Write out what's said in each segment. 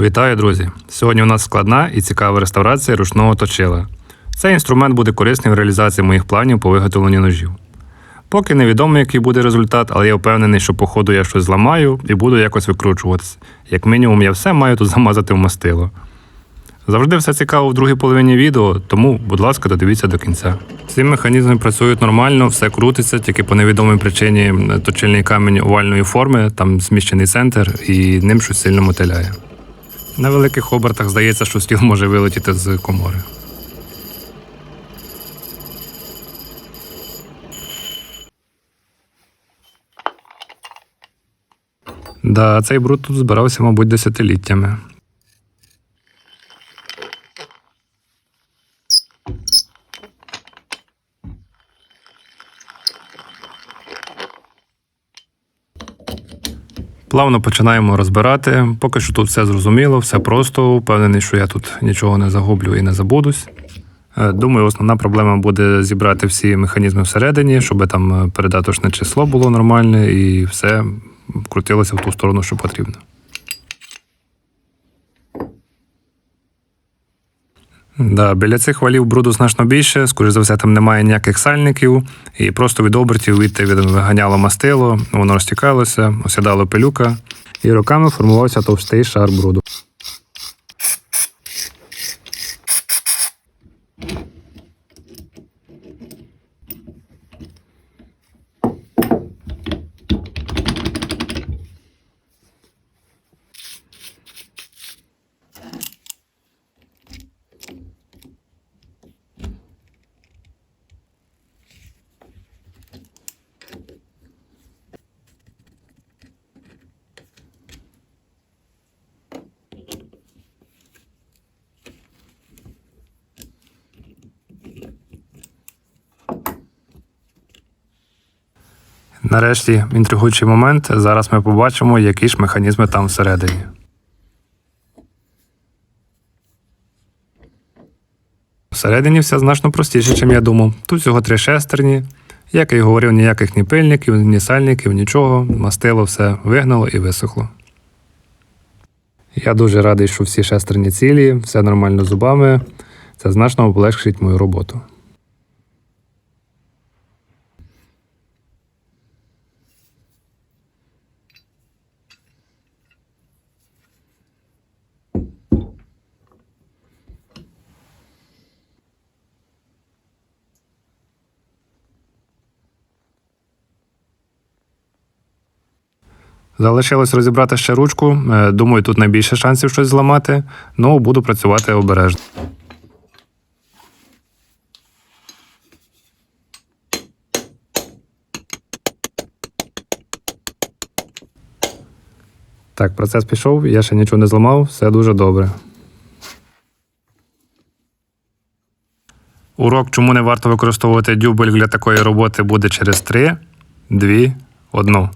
Вітаю, друзі! Сьогодні у нас складна і цікава реставрація ручного точила. Цей інструмент буде корисним в реалізації моїх планів по виготовленню ножів. Поки невідомо, який буде результат, але я впевнений, що по ходу я щось зламаю і буду якось викручуватися. Як мінімум, я все маю тут замазати в мастило. Завжди все цікаво в другій половині відео, тому, будь ласка, додивіться до кінця. Ці механізми працюють нормально, все крутиться, тільки по невідомій причині точильний камінь овальної форми, там зміщений центр, і ним щось сильно мотиляє. На великих обертах здається, що стіл може вилетіти з комори. Да, цей бруд тут збирався, мабуть, десятиліттями. Плавно починаємо розбирати. Поки що тут все зрозуміло, все просто. Впевнений, що я тут нічого не загублю і не забудусь. Е, Думаю, основна проблема буде зібрати всі механізми всередині, щоб там передаточне число було нормальне і все крутилося в ту сторону, що потрібно. Да, біля цих валів бруду значно більше, скоріш за все, там немає ніяких сальників, і просто від обертів відти від виганяло мастило, воно розтікалося, осідало пилюка, і роками формувався товстий шар бруду. Нарешті інтригуючий момент. Зараз ми побачимо, які ж механізми там всередині. Всередині все значно простіше, ніж я думав. Тут всього три шестерні. Як я й говорив, ніяких ні пильників, ні сальників, нічого. Мастило все вигнало і висохло. Я дуже радий, що всі шестерні цілі, все нормально зубами. Це значно полегшить мою роботу. Залишилось розібрати ще ручку. Е, Думаю, тут найбільше шансів щось зламати, але буду працювати обережно. Так, процес пішов, я ще нічого не зламав, все дуже добре. Урок, чому не варто використовувати дюбель для такої роботи, буде через 3, 2, 1.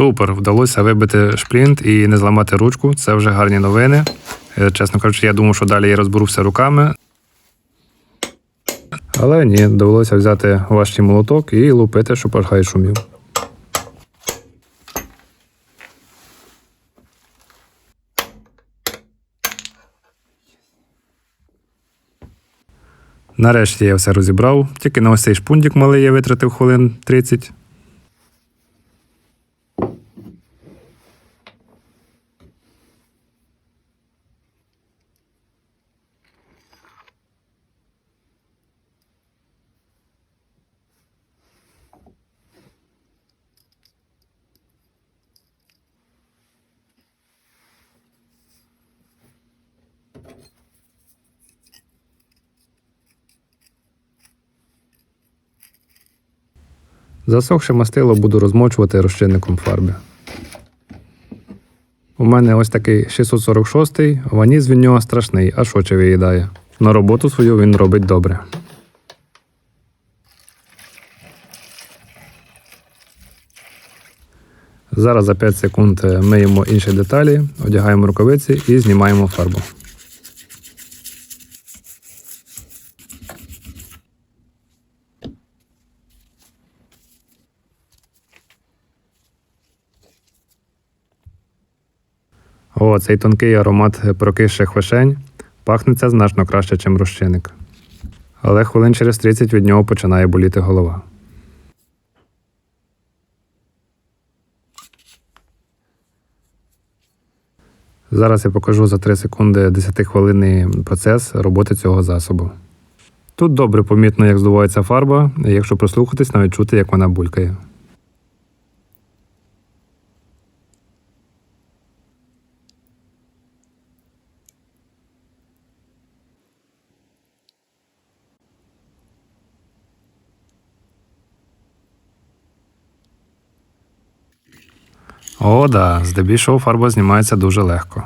Супер, вдалося вибити шплінт і не зламати ручку. Це вже гарні новини. Е, Чесно кажучи, я думав, що далі я розберу все руками. Але ні, довелося взяти важчий молоток і лупити, щоб аж хай шумів. Нарешті я все розібрав, тільки на ось цей шпундік малий я витратив хвилин 30. Засохше мастило буду розмочувати розчинником фарби. У мене ось такий 646-й, ваніс від нього страшний, аж очі виїдає. На роботу свою він робить добре. Зараз за 5 секунд е, миємо інші деталі, одягаємо рукавиці і знімаємо фарбу. О, цей тонкий аромат прокисших вишень. Пахне це значно краще, ніж розчинник. Але хвилин через 30 від нього починає боліти голова. Зараз я покажу за 3 секунди 10-хвилинний процес роботи цього засобу. Тут добре помітно, як здувається фарба, і якщо прислухатись, навіть чути, як вона булькає. О, да, здебільшого фарба знімається дуже легко.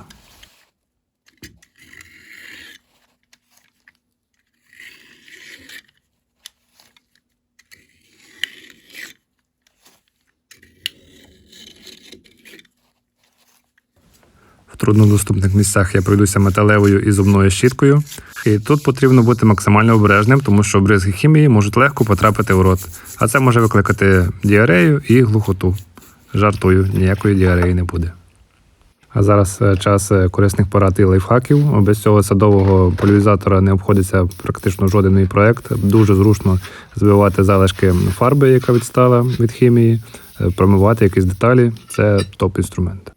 В труднодоступних місцях я пройдуся металевою і зубною щіткою. І тут потрібно бути максимально обережним, тому що бризги хімії можуть легко потрапити в рот, а це може викликати діарею і глухоту. Жартую, ніякої діареї не буде. А зараз е, час е, корисних порад і лайфхаків. Без цього садового поляризатора не обходиться практично жоден мій проект. Дуже зручно збивати залишки фарби, яка відстала від хімії, е, промивати якісь деталі. Це топ-інструмент.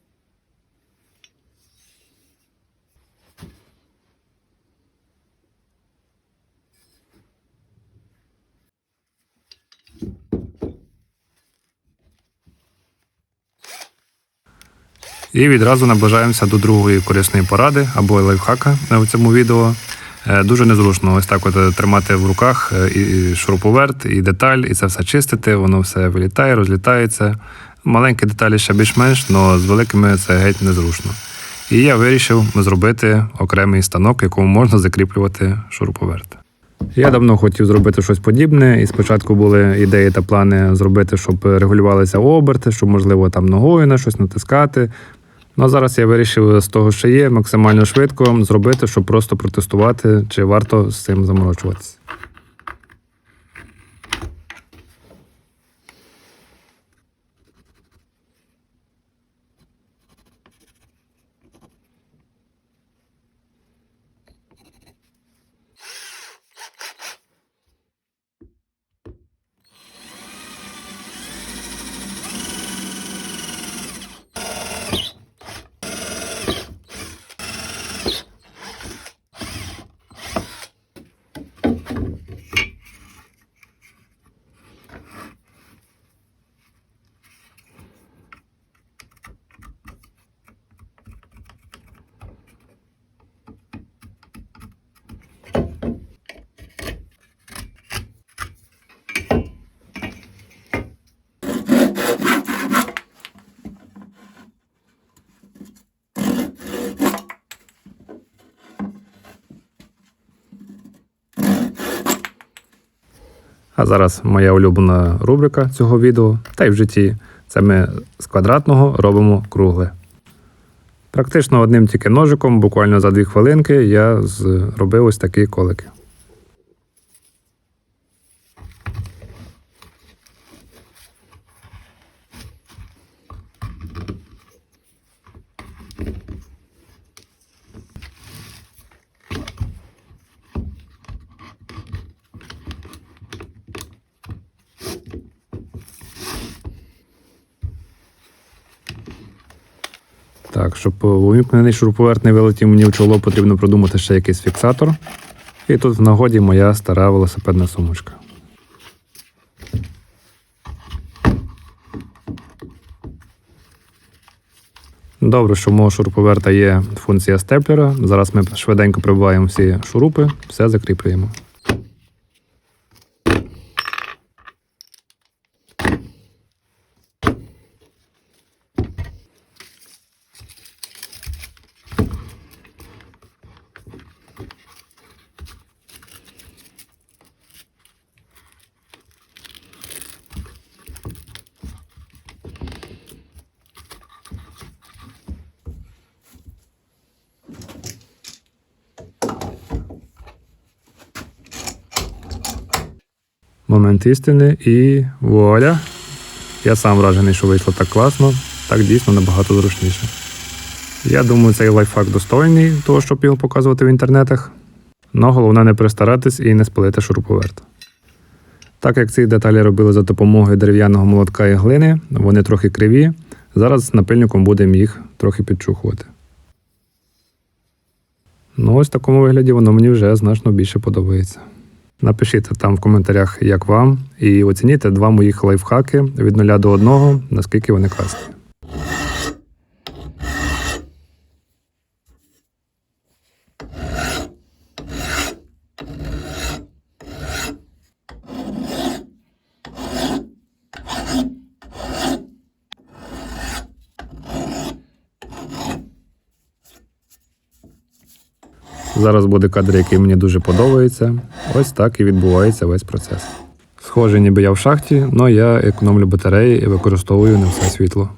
І відразу наближаємося до другої корисної поради або лайфхака в цьому відео. Е, Дуже незручно ось так от е, тримати в руках е, і шуруповерт, і деталь, і це все чистити, воно все вилітає, розлітається. Маленькі деталі ще більш-менш, але з великими це геть незручно. І я вирішив зробити окремий станок, якому можна закріплювати шуруповерт. Я давно хотів зробити щось подібне, і спочатку були ідеї та плани зробити, щоб регулювалися оберти, щоб можливо там ногою на щось натискати. Ну а зараз я вирішив з того, що є, максимально швидко зробити, щоб просто протестувати, чи варто з цим заморочуватися. А зараз моя улюблена рубрика цього відео, та й в житті це ми з квадратного робимо кругле. Практично одним тільки ножиком, буквально за дві хвилинки, я зробив ось такі колики. Так, щоб увімкнений шуруповерт не вилетів мені в чоло, потрібно продумати ще якийсь фіксатор. І тут в нагоді моя стара велосипедна сумочка. Добре, що у мого шуруповерта є функція степлера. Зараз ми швиденько прибуваємо всі шурупи, все закріплюємо. Момент істини і вуаля. Я сам вражений, що вийшло так класно, так дійсно набагато зручніше. Я думаю, цей лайфхак достойний того, щоб його показувати в інтернетах. Но головне не перестаратись і не спалити шуруповерт. Так як ці деталі робили за допомогою дерев'яного молотка і глини, вони трохи криві. Зараз напильником будемо їх трохи підчухувати. Ну, ось в такому вигляді воно мені вже значно більше подобається. Напишіть там в коментарях, як вам, і оцініть два моїх лайфхаки від 0 до 1, наскільки вони класні. Зараз буде кадр, який мені дуже подобається. Ось так і відбувається весь процес. Схоже, ніби я в шахті, але я економлю батареї і використовую не все світло.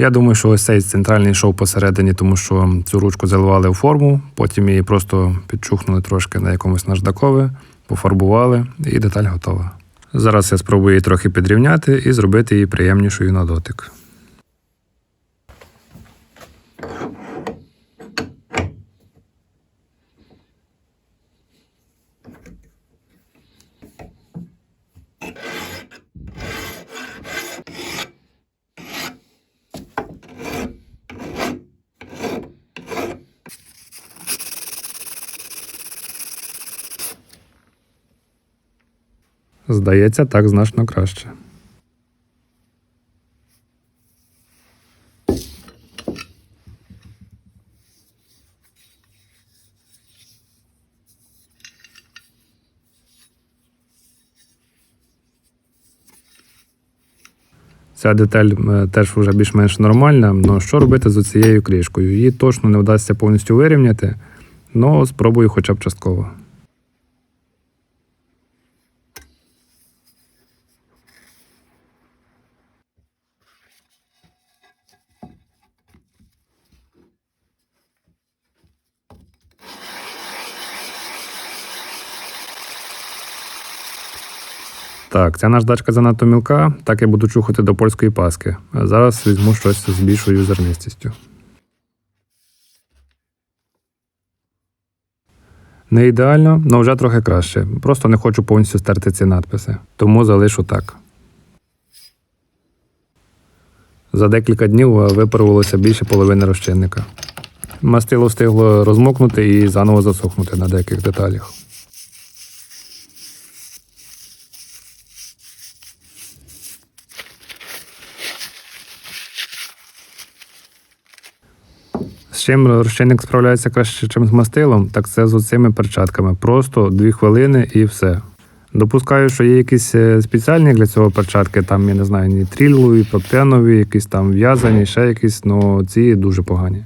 Я думаю, що ось цей центральний шов посередині, тому що цю ручку заливали в форму, потім її просто підчухнули трошки на якомусь наждакове, пофарбували, і деталь готова. Зараз я спробую її трохи підрівняти і зробити її приємнішою на дотик. Здається, так значно краще. Ця деталь е, теж вже більш-менш нормальна. але що робити з цією кришкою? Її точно не вдасться повністю вирівняти, але спробую хоча б частково. Так, ця наждачка занадто мілка, так я буду чухати до польської паски. А зараз візьму щось з більшою зернистістю. Не ідеально, але вже трохи краще. Просто не хочу повністю стерти ці надписи. Тому залишу так. За декілька днів випарувалося більше половини розчинника. Мастило встигло розмокнути і заново засохнути на деяких деталях. Чим розчинник справляється краще, чим з мастилом, так це з оцими перчатками. Просто дві хвилини і все. Допускаю, що є якісь е, спеціальні для цього перчатки, там, я не знаю, нітрілові, проктенові, якісь там в'язані, ще якісь, але ці дуже погані.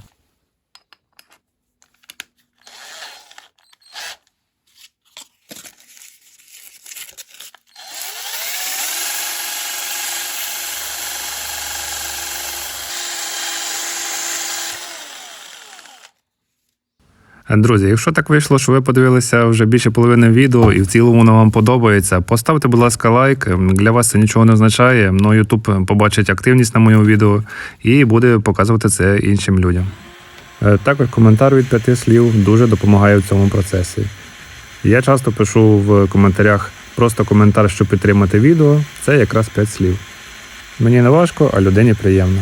Друзі, якщо так вийшло, що ви подивилися вже більше половини відео і в цілому воно вам подобається, поставте, будь ласка, лайк. Для вас це нічого не означає. Ну, YouTube побачить активність на моєму відео і буде показувати це іншим людям. Е, Також коментар від п'яти слів дуже допомагає в цьому процесі. Я часто пишу в коментарях просто коментар, щоб підтримати відео. Це якраз 5 слів. Мені не важко, а людині приємно.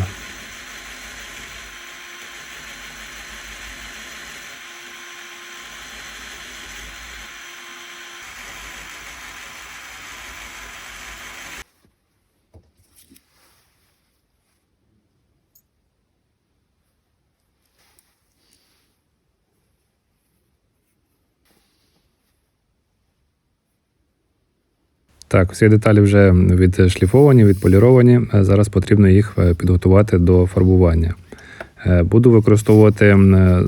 Так, всі деталі вже відшліфовані, відполіровані. Е, Зараз потрібно їх е, підготувати до фарбування. Е, Буду використовувати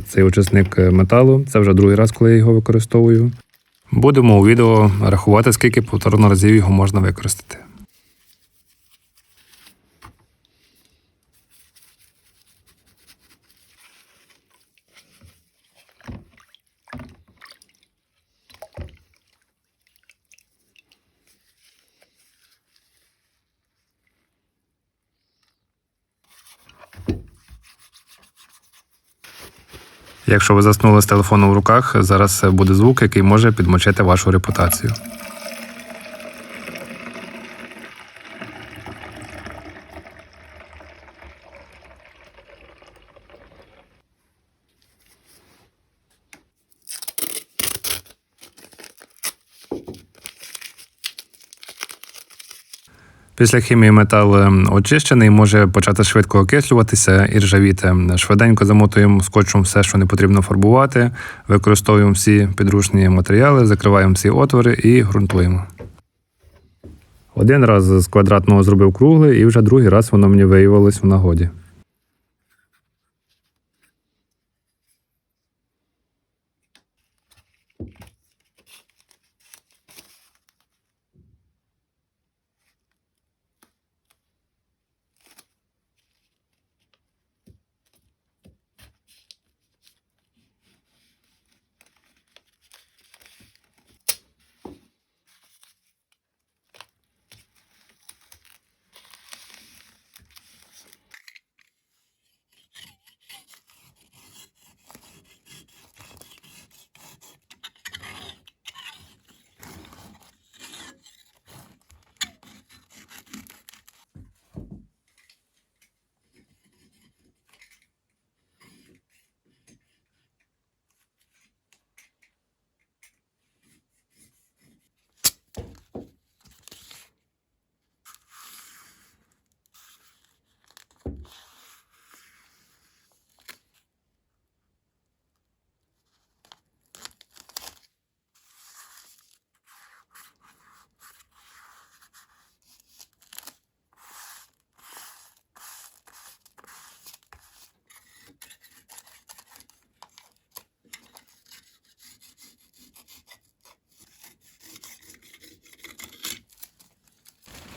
цей очисник металу. Це вже другий раз, коли я його використовую. Будемо у відео рахувати, скільки повторно разів його можна використати. Якщо ви заснули з телефоном в руках, зараз буде звук, який може підмочити вашу репутацію. Після хімії метал ем, очищений, може почати швидко окислюватися і ржавіти. Швиденько замотуємо скотчем все, що не потрібно фарбувати, використовуємо всі підручні матеріали, закриваємо всі отвори і ґрунтуємо. Один раз з квадратного зробив круглий, і вже другий раз воно мені виявилось в нагоді.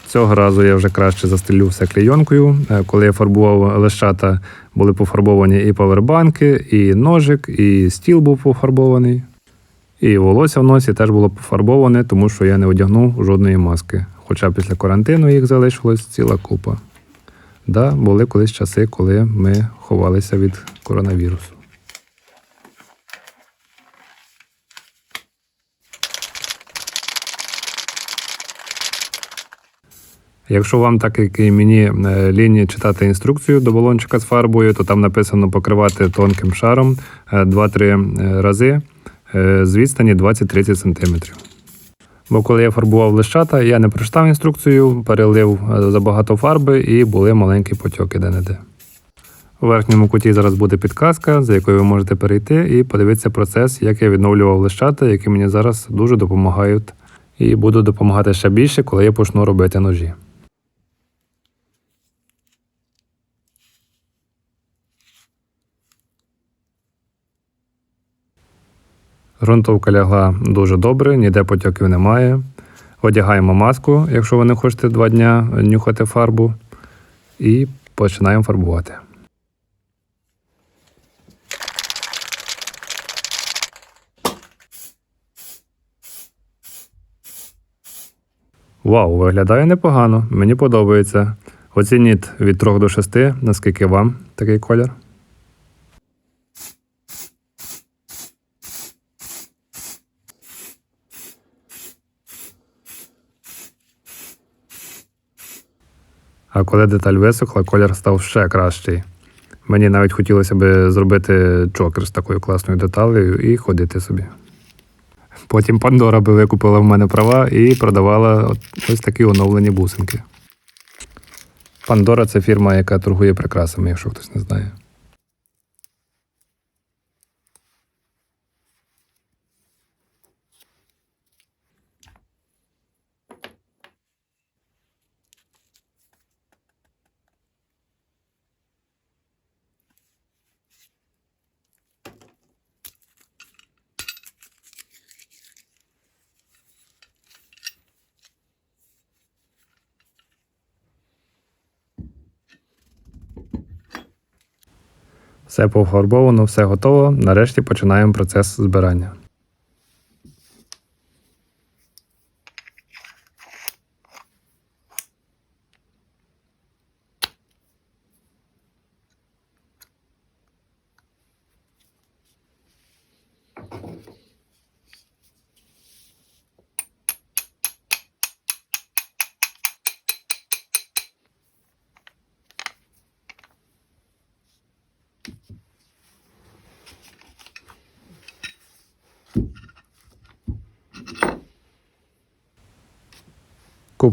Цього разу я вже краще застелю все клейонкою. Е, Коли я фарбував лещата, були пофарбовані і павербанки, і ножик, і стіл був пофарбований. І волосся в носі теж було пофарбоване, тому що я не одягнув жодної маски. Хоча після карантину їх залишилась ціла купа. Да, були колись часи, коли ми ховалися від коронавірусу. Якщо вам, так як і мені, е, лінії читати інструкцію до балончика з фарбою, то там написано покривати тонким шаром е, 2-3 рази е, з відстані 20-30 см. Бо коли я фарбував лищата, я не прочитав інструкцію, перелив е, забагато фарби і були маленькі потьоки де-не-де. У верхньому куті зараз буде підказка, за якою ви можете перейти і подивитися процес, як я відновлював лищата, які мені зараз дуже допомагають, і буду допомагати ще більше, коли я почну робити ножі. Грунтовка лягла дуже добре, ніде потьоків немає. Одягаємо маску, якщо ви не хочете два дня нюхати фарбу, і починаємо фарбувати. Вау, виглядає непогано, мені подобається. Оцініть від 3 до 6, наскільки вам такий колір. А коли деталь висохла, колір став ще кращий. Мені навіть хотілося б зробити чокер з такою класною деталею і ходити собі. Потім Пандора би викупила в мене права і продавала ось такі оновлені бусинки. Пандора це фірма, яка торгує прикрасами, якщо хтось не знає. Все пофарбовано, все готово. Нарешті починаємо процес збирання.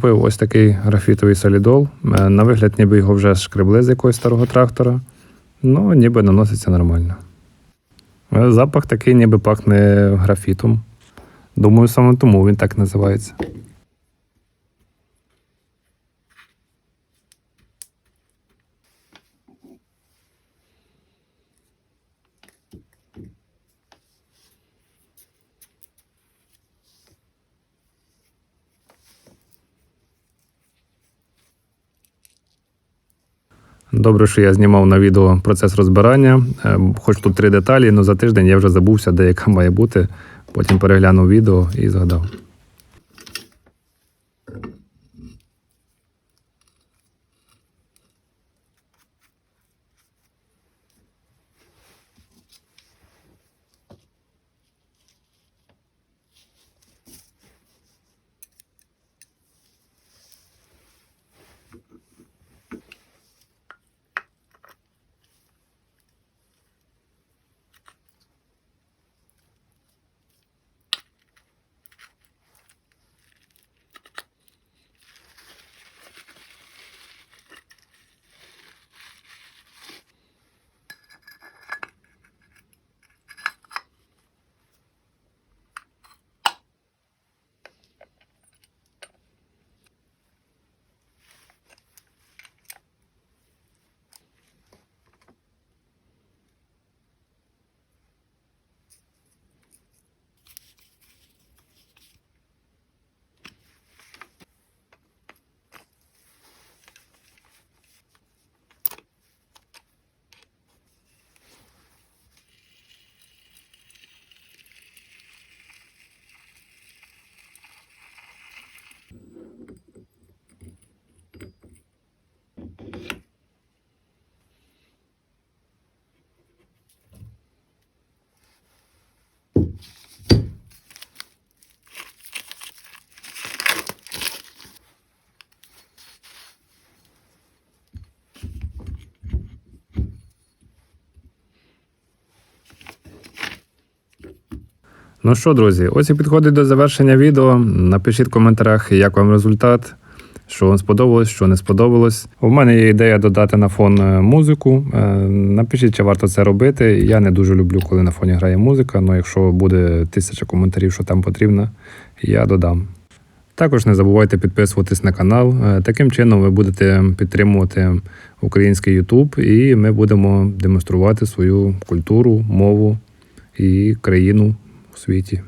Купив ось такий графітовий солідол. Е, На вигляд, ніби його вже шкребли з якогось старого трактора. Ну, ніби наноситься нормально. Е, Запах такий, ніби пахне графітом. Думаю, саме тому він так називається. Добре, що я знімав на відео процес розбирання. Е, Хоч тут три деталі, але за тиждень я вже забувся, де яка має бути. Потім переглянув відео і згадав. Ну що, друзі, ось і підходить до завершення відео. Напишіть в коментарях, як вам результат, що вам сподобалось, що не сподобалось. У мене є ідея додати на фон е, музику. Е, Напишіть, чи варто це робити. Я не дуже люблю, коли на фоні грає музика, але якщо буде тисяча коментарів, що там потрібно, я додам. Також не забувайте підписуватись на канал. Е, Таким чином ви будете підтримувати український YouTube, і ми будемо демонструвати свою культуру, мову і країну у світі.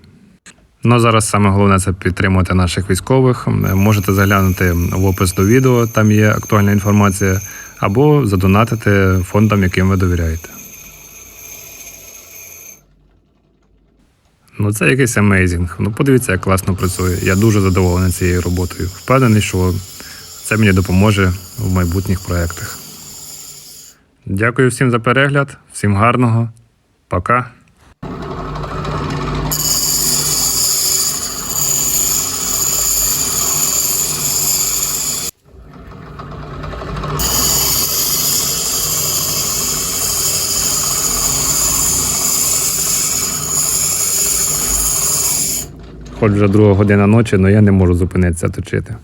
Ну зараз саме головне це підтримувати наших військових. Можете заглянути в опис до відео, там є актуальна інформація, або задонатити фондам, яким ви довіряєте. Ну, це якийсь амейзінг. Ну, подивіться, як класно працює. Я дуже задоволений цією роботою. Впевнений, що це мені допоможе в майбутніх проєктах. Дякую всім за перегляд, всім гарного. Пока. Хоч вже друга година ночі, але я не можу зупинитися точити.